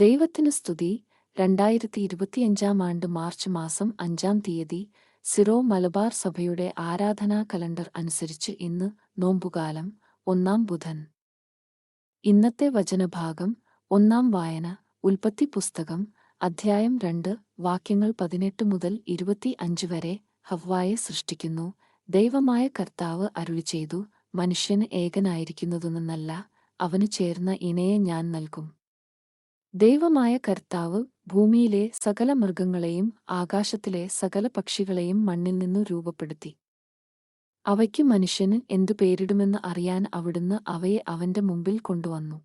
ദൈവത്തിന് സ്തുതി. രണ്ടായിരത്തി ഇരുപത്തിയഞ്ചാം ആണ്ട് മാർച്ച് മാസം അഞ്ചാം തീയതി സിറോ മലബാർ സഭയുടെ ആരാധനാ കലണ്ടർ അനുസരിച്ച് ഇന്ന് നോമ്പുകാലം ഒന്നാം ബുധൻ. ഇന്നത്തെ വചനഭാഗം ഒന്നാം വായന ഉൽപ്പത്തി പുസ്തകം അധ്യായം രണ്ട് വാക്യങ്ങൾ പതിനെട്ട് മുതൽ ഇരുപത്തി അഞ്ച് വരെ ഹവ്വായെ സൃഷ്ടിക്കുന്നു. ദൈവമായ കർത്താവ് അരുളി ചെയ്തു മനുഷ്യന് ഏകനായിരിക്കുന്നതൊന്നല്ല അവന് ചേർന്ന ഇണയെ ഞാൻ നൽകും. ദൈവമായ കർത്താവ് ഭൂമിയിലെ സകല മൃഗങ്ങളെയും ആകാശത്തിലെ സകല പക്ഷികളെയും മണ്ണിൽ നിന്നു രൂപപ്പെടുത്തി. അവയ്ക്ക് മനുഷ്യന് എന്തു പേരിടുമെന്ന് അറിയാൻ അവിടുന്ന് അവയെ അവന്റെ മുമ്പിൽ കൊണ്ടുവന്നു.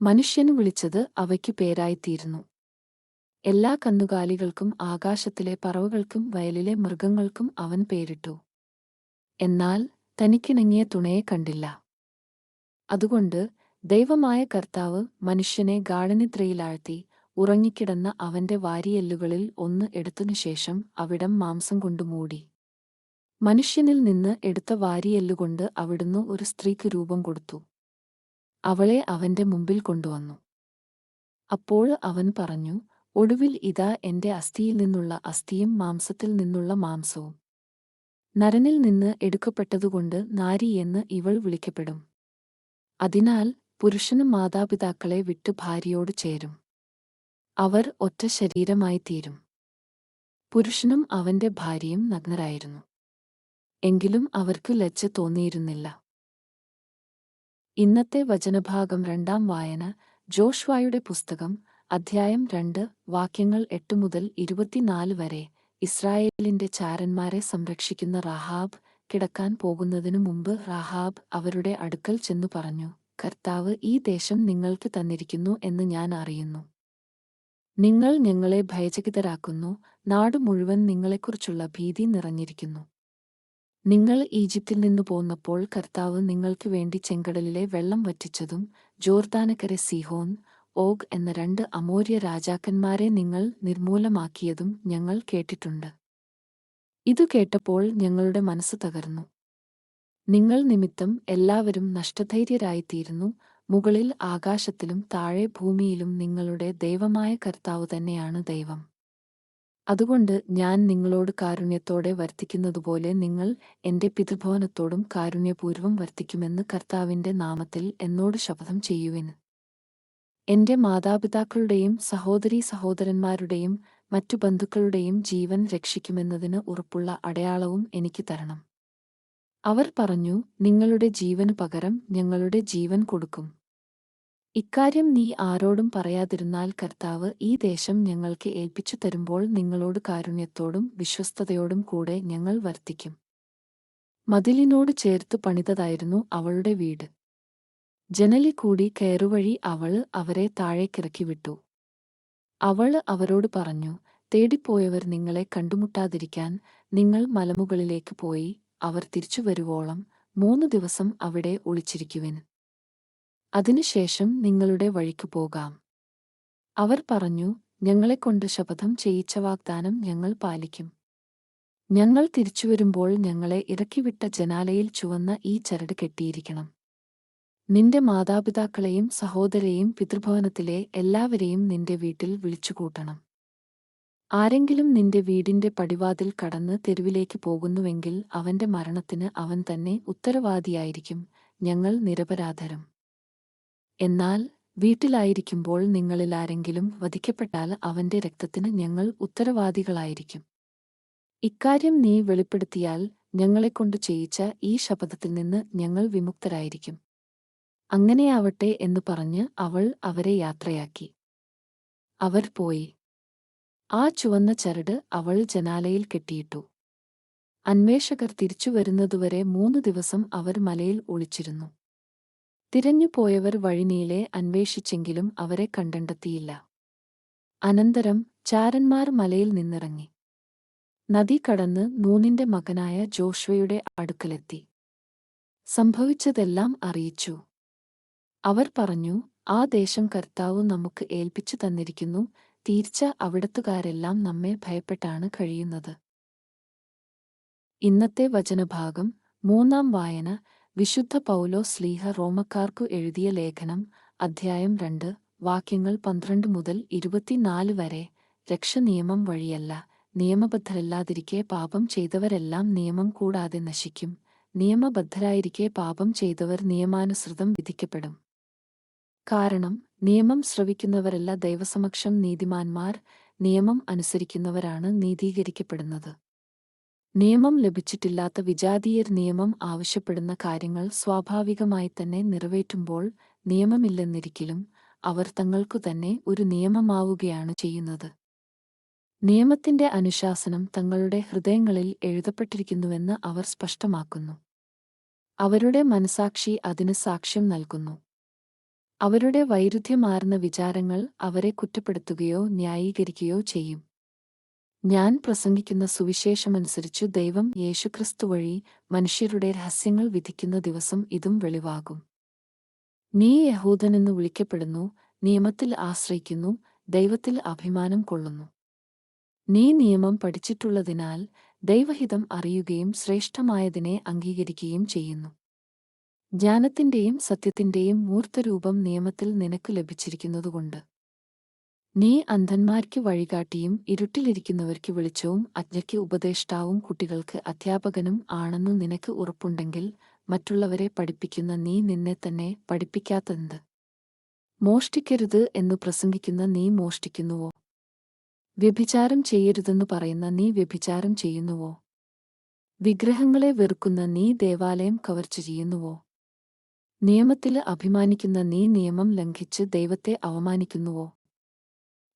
മനുഷ്യന് വിളിച്ചത് അവയ്ക്കു പേരായിത്തീരുന്നു. എല്ലാ കന്നുകാലികൾക്കും ആകാശത്തിലെ പറവുകൾക്കും വയലിലെ മൃഗങ്ങൾക്കും അവൻ പേരിട്ടു. എന്നാൽ തനിക്കിണങ്ങിയ തുണയെ കണ്ടില്ല. അതുകൊണ്ട് ദൈവമായ കർത്താവ് മനുഷ്യനെ ഗാഠനിദ്രയിലാഴ്ത്തി ഉറങ്ങിക്കിടന്ന അവന്റെ വാരിയെല്ലുകളിൽ ഒന്ന് എടുത്തതിനുശേഷം അവിടം മാംസം കൊണ്ടു മൂടി. മനുഷ്യനിൽ നിന്ന് എടുത്ത വാരിയെല്ലുകൊണ്ട് അവിടുന്ന് ഒരു സ്ത്രീക്ക് രൂപം കൊടുത്തു. അവളെ അവന്റെ മുമ്പിൽ കൊണ്ടുവന്നു. അപ്പോൾ അവൻ പറഞ്ഞു ഒടുവിൽ ഇതാ എന്റെ അസ്ഥിയിൽ നിന്നുള്ള അസ്ഥിയും മാംസത്തിൽ നിന്നുള്ള മാംസവും. നരനിൽ നിന്ന് എടുക്കപ്പെട്ടതുകൊണ്ട് നാരി എന്ന് ഇവൾ വിളിക്കപ്പെടും. അതിനാൽ പുരുഷനും മാതാപിതാക്കളെ വിട്ട് ഭാര്യയോട് ചേരും. അവർ ഒറ്റ ശരീരമായി തീരും. പുരുഷനും അവന്റെ ഭാര്യയും നഗ്നരായിരുന്നു. എങ്കിലും അവർക്ക് ലജ്ജ തോന്നിയിരുന്നില്ല. ഇന്നത്തെ വചനഭാഗം രണ്ടാം വായന ജോഷ്വായുടെ പുസ്തകം അധ്യായം രണ്ട് വാക്യങ്ങൾ എട്ട് മുതൽ ഇരുപത്തിനാല് വരെ ഇസ്രായേലിന്റെ ചാരന്മാരെ സംരക്ഷിക്കുന്ന റഹാബ് കിടക്കാൻ പോകുന്നതിനു മുമ്പ് റഹാബ് അവരുടെ അടുക്കൽ ചെന്നു പറഞ്ഞു. കർത്താവ് ഈ ദേശം നിങ്ങൾക്ക് തന്നിരിക്കുന്നു എന്ന് ഞാൻ അറിയുന്നു. നിങ്ങൾ ഞങ്ങളെ ഭയചകിതരാക്കുന്നു. നാടു മുഴുവൻ നിങ്ങളെക്കുറിച്ചുള്ള ഭീതി നിറഞ്ഞിരിക്കുന്നു. നിങ്ങൾ ഈജിപ്തിൽ നിന്നു പോന്നപ്പോൾ കർത്താവ് നിങ്ങൾക്ക് വേണ്ടി ചെങ്കടലിലെ വെള്ളം വറ്റിച്ചതും ജോർദാനക്കര സിഹോൻ ഓഗ് എന്ന രണ്ട് അമോര്യ രാജാക്കന്മാരെ നിങ്ങൾ നിർമൂലമാക്കിയതും ഞങ്ങൾ കേട്ടിട്ടുണ്ട്. ഇതു കേട്ടപ്പോൾ ഞങ്ങളുടെ മനസ്സ് തകർന്നു. നിങ്ങൾ നിമിത്തം എല്ലാവരും നഷ്ടധൈര്യരായിത്തീരുന്നു. മുകളിൽ ആകാശത്തിലും താഴെ ഭൂമിയിലും നിങ്ങളുടെ ദൈവമായ കർത്താവ് തന്നെയാണ് ദൈവം. അതുകൊണ്ട് ഞാൻ നിങ്ങളോട് കാരുണ്യത്തോടെ വർത്തിക്കുന്നതുപോലെ നിങ്ങൾ എന്റെ പിതൃഭവനത്തോടും കാരുണ്യപൂർവം വർത്തിക്കുമെന്ന് കർത്താവിന്റെ നാമത്തിൽ എന്നോട് ശപഥം ചെയ്യുവിന് എന്റെ മാതാപിതാക്കളുടെയും സഹോദരീ സഹോദരന്മാരുടെയും മറ്റു ബന്ധുക്കളുടെയും ജീവൻ രക്ഷിക്കുമെന്നതിന് ഉറപ്പുള്ള അടയാളവും എനിക്ക് തരണം. അവർ പറഞ്ഞു നിങ്ങളുടെ ജീവനു പകരം ഞങ്ങളുടെ ജീവൻ കൊടുക്കും. ഇക്കാര്യം നീ ആരോടും പറയാതിരുന്നാൽ കർത്താവ് ഈ ദേശം ഞങ്ങൾക്ക് ഏൽപ്പിച്ചു തരുമ്പോൾ നിങ്ങളോട് കാരുണ്യത്തോടും വിശ്വസ്തയോടും കൂടെ ഞങ്ങൾ വർത്തിക്കും. മതിലിനോട് ചേർത്ത് പണിതതായിരുന്നു അവളുടെ വീട്. ജനലി കൂടി കയറുവഴി അവൾ അവരെ താഴേക്കിറക്കി വിട്ടു. അവൾ അവരോട് പറഞ്ഞു തേടിപ്പോയവർ നിങ്ങളെ കണ്ടുമുട്ടാതിരിക്കാൻ നിങ്ങൾ മലമുകളിലേക്ക് പോയി അവർ തിരിച്ചു വരുവോളം മൂന്ന് ദിവസം അവിടെ ഒളിച്ചിരിക്കുവിൻ. അതിനുശേഷം നിങ്ങളുടെ വഴിക്ക് പോകാം. അവർ പറഞ്ഞു ഞങ്ങളെക്കൊണ്ട് ശപഥം ചെയ്യിച്ച വാഗ്ദാനം ഞങ്ങൾ പാലിക്കും. ഞങ്ങൾ തിരിച്ചുവരുമ്പോൾ ഞങ്ങളെ ഇറക്കിവിട്ട ജനാലയിൽ ചുവന്ന ഈ ചരട് കെട്ടിയിരിക്കണം. നിന്റെ മാതാപിതാക്കളെയും സഹോദരെയും പിതൃഭവനത്തിലെ എല്ലാവരെയും നിന്റെ വീട്ടിൽ വിളിച്ചുകൂട്ടണം. ആരെങ്കിലും നിന്റെ വീടിന്റെ പടിവാതിൽ കടന്ന് തെരുവിലേക്ക് പോകുന്നുവെങ്കിൽ അവന്റെ മരണത്തിന് അവൻ തന്നെ ഉത്തരവാദിയായിരിക്കും. ഞങ്ങൾ നിരപരാധരം. എന്നാൽ വീട്ടിലായിരിക്കുമ്പോൾ നിങ്ങളിൽ ആരെങ്കിലും വധിക്കപ്പെട്ടാൽ അവന്റെ രക്തത്തിന് ഞങ്ങൾ ഉത്തരവാദികളായിരിക്കും. ഇക്കാര്യം നീ വെളിപ്പെടുത്തിയാൽ ഞങ്ങളെക്കൊണ്ട് ചെയ്യിച്ച ഈ ശപഥത്തിൽ നിന്ന് ഞങ്ങൾ വിമുക്തരായിരിക്കും. അങ്ങനെയാവട്ടെ എന്നു പറഞ്ഞ് അവൾ അവരെ യാത്രയാക്കി. അവർ പോയി. ആ ചുവന്ന ചരട് അവൾ ജനാലയിൽ കെട്ടിയിട്ടു. അന്വേഷകർ തിരിച്ചു വരുന്നതുവരെ മൂന്നു ദിവസം അവർ മലയിൽ ഒളിച്ചിരുന്നു. തിരഞ്ഞുപോയവർ വഴിനീളെ അന്വേഷിച്ചെങ്കിലും അവരെ കണ്ടെത്തിയില്ല അനന്തരം ചാരന്മാർ മലയിൽ നിന്നിറങ്ങി. നദി കടന്ന് നൂനിന്റെ മകനായ ജോഷ്വയുടെ അടുക്കലെത്തി. സംഭവിച്ചതെല്ലാം അറിയിച്ചു. അവർ പറഞ്ഞു ആ ദേശം കർത്താവ് നമുക്ക് ഏൽപ്പിച്ചു തന്നിരിക്കുന്നു തീർച്ച അവിടത്തുകാരെല്ലാം നമ്മെ ഭയപ്പെട്ടാണ് കഴിയുന്നത്. ഇന്നത്തെ വചനഭാഗം മൂന്നാം വായന വിശുദ്ധ പൗലോ സ്ലീഹ റോമക്കാർക്കു എഴുതിയ ലേഖനം അധ്യായം രണ്ട് വാക്യങ്ങൾ പന്ത്രണ്ട് മുതൽ ഇരുപത്തിനാല് വരെ രക്ഷ നിയമം വഴിയല്ല. നിയമബദ്ധരല്ലാതിരിക്കെ പാപം ചെയ്തവരെല്ലാം നിയമം കൂടാതെ നശിക്കും. നിയമബദ്ധരായിരിക്കെ പാപം ചെയ്തവർ നിയമാനുസൃതം വിധിക്കപ്പെടും. കാരണം നിയമം ശ്രവിക്കുന്നവരല്ല ദൈവസമക്ഷം നീതിമാന്മാർ നിയമം അനുസരിക്കുന്നവരാണ് നീതീകരിക്കപ്പെടുന്നത്. നിയമം ലഭിച്ചിട്ടില്ലാത്ത വിജാതീയർ നിയമം ആവശ്യപ്പെടുന്ന കാര്യങ്ങൾ സ്വാഭാവികമായി തന്നെ നിറവേറ്റുമ്പോൾ നിയമമില്ലെന്നിരിക്കലും അവർ തങ്ങൾക്കു തന്നെ ഒരു നിയമമാവുകയാണ് ചെയ്യുന്നത്. നിയമത്തിന്റെ അനുശാസനം തങ്ങളുടെ ഹൃദയങ്ങളിൽ എഴുതപ്പെട്ടിരിക്കുന്നുവെന്ന് അവർ സ്പഷ്ടമാക്കുന്നു. അവരുടെ മനസാക്ഷി അതിന് സാക്ഷ്യം നൽകുന്നു. അവരുടെ വൈരുദ്ധ്യമാർന്ന വിചാരങ്ങൾ അവരെ കുറ്റപ്പെടുത്തുകയോ ന്യായീകരിക്കുകയോ ചെയ്യും. ഞാൻ പ്രസംഗിക്കുന്ന സുവിശേഷമനുസരിച്ചു ദൈവം യേശുക്രിസ്തു വഴി മനുഷ്യരുടെ രഹസ്യങ്ങൾ വിധിക്കുന്ന ദിവസം ഇതും വെളിവാകും. നീ യഹൂദനെന്ന് വിളിക്കപ്പെടുന്നു നിയമത്തിൽ ആശ്രയിക്കുന്നു ദൈവത്തിൽ അഭിമാനം കൊള്ളുന്നു. നീ നിയമം പഠിച്ചിട്ടുള്ളതിനാൽ ദൈവഹിതം അറിയുകയും ശ്രേഷ്ഠമായതിനെ അംഗീകരിക്കുകയും ചെയ്യുന്നു. ജ്ഞാനത്തിന്റെയും സത്യത്തിന്റെയും മൂർത്തരൂപം നിയമത്തിൽ നിനക്ക് ലഭിച്ചിരിക്കുന്നതുകൊണ്ട്. നീ അന്ധന്മാർക്ക് വഴികാട്ടിയും ഇരുട്ടിലിരിക്കുന്നവർക്ക് വെളിച്ചവും അജ്ഞയ്ക്ക് ഉപദേഷ്ടാവും കുട്ടികൾക്ക് അധ്യാപകനും ആണെന്ന് നിനക്ക് ഉറപ്പുണ്ടെങ്കിൽ മറ്റുള്ളവരെ പഠിപ്പിക്കുന്ന നീ നിന്നെ തന്നെ പഠിപ്പിക്കാത്തെന്ത് മോഷ്ടിക്കരുത് എന്ന് പ്രസംഗിക്കുന്ന നീ മോഷ്ടിക്കുന്നുവോ? വ്യഭിചാരം ചെയ്യരുതെന്ന് പറയുന്ന നീ വ്യഭിചാരം ചെയ്യുന്നുവോ? വിഗ്രഹങ്ങളെ വെറുക്കുന്ന നീ ദേവാലയം കവർച്ച ചെയ്യുന്നുവോ? നിയമത്തിൽ അഭിമാനിക്കുന്ന നീ നിയമം ലംഘിച്ച് ദൈവത്തെ അവമാനിക്കുന്നുവോ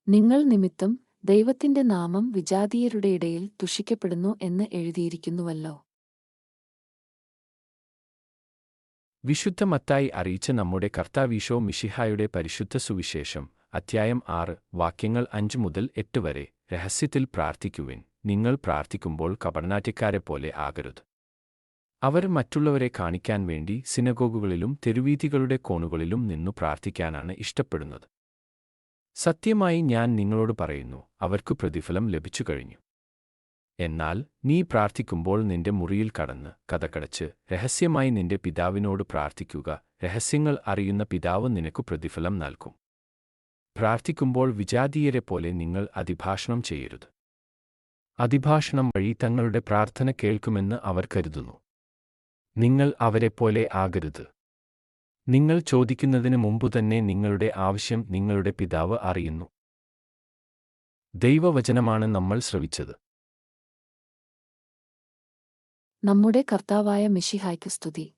നിങ്ങൾ നിമിത്തം ദൈവത്തിന്റെ നാമം വിജാതീയരുടെ ഇടയിൽ തുഷിക്കപ്പെടുന്നു എന്ന് എഴുതിയിരിക്കുന്നുവല്ലോ. വിശുദ്ധ മത്തായി അറിയിച്ച നമ്മുടെ കർത്താവീശോ മിഷിഹായുടെ പരിശുദ്ധ സുവിശേഷം അധ്യായം ആറ് വാക്യങ്ങൾ അഞ്ച് മുതൽ എട്ട് വരെ രഹസ്യത്തിൽ പ്രാർത്ഥിക്കുവിൻ. നിങ്ങൾ പ്രാർത്ഥിക്കുമ്പോൾ കപർനാറ്റ്യക്കാരെപ്പോലെ ആകരുത്. അവർ മറ്റുള്ളവരെ കാണിക്കാൻ വേണ്ടി സിനഗോഗുകളിലും തെരുവീഥികളുടെ കോണുകളിലും നിന്നു പ്രാർത്ഥിക്കാനാണ് ഇഷ്ടപ്പെടുന്നത്. സത്യമായി ഞാൻ നിങ്ങളോട് പറയുന്നു അവർക്ക് പ്രതിഫലം ലഭിച്ചു കഴിഞ്ഞു. എന്നാൽ നീ പ്രാർത്ഥിക്കുമ്പോൾ നിന്റെ മുറിയിൽ കടന്ന് കഥകടച്ച് രഹസ്യമായി നിന്റെ പിതാവിനോട് പ്രാർത്ഥിക്കുക രഹസ്യങ്ങൾ അറിയുന്ന പിതാവ് നിനക്കു പ്രതിഫലം നൽകും. പ്രാർത്ഥിക്കുമ്പോൾ വിജാതീയരെ പോലെ നിങ്ങൾ അതിഭാഷണം ചെയ്യരുത്. അതിഭാഷണം വഴി തങ്ങളുടെ പ്രാർത്ഥന കേൾക്കുമെന്ന് അവർ കരുതുന്നു. നിങ്ങൾ അവരെപ്പോലെ ആകരുത്. നിങ്ങൾ ചോദിക്കുന്നതിന് മുമ്പുതന്നെ നിങ്ങളുടെ ആവശ്യം നിങ്ങളുടെ പിതാവ് അറിയുന്നു. ദൈവവചനമാണ് നമ്മൾ ശ്രവിച്ചത്. നമ്മുടെ കർത്താവായ മിഷിഹായ്ക്ക് സ്തുതി.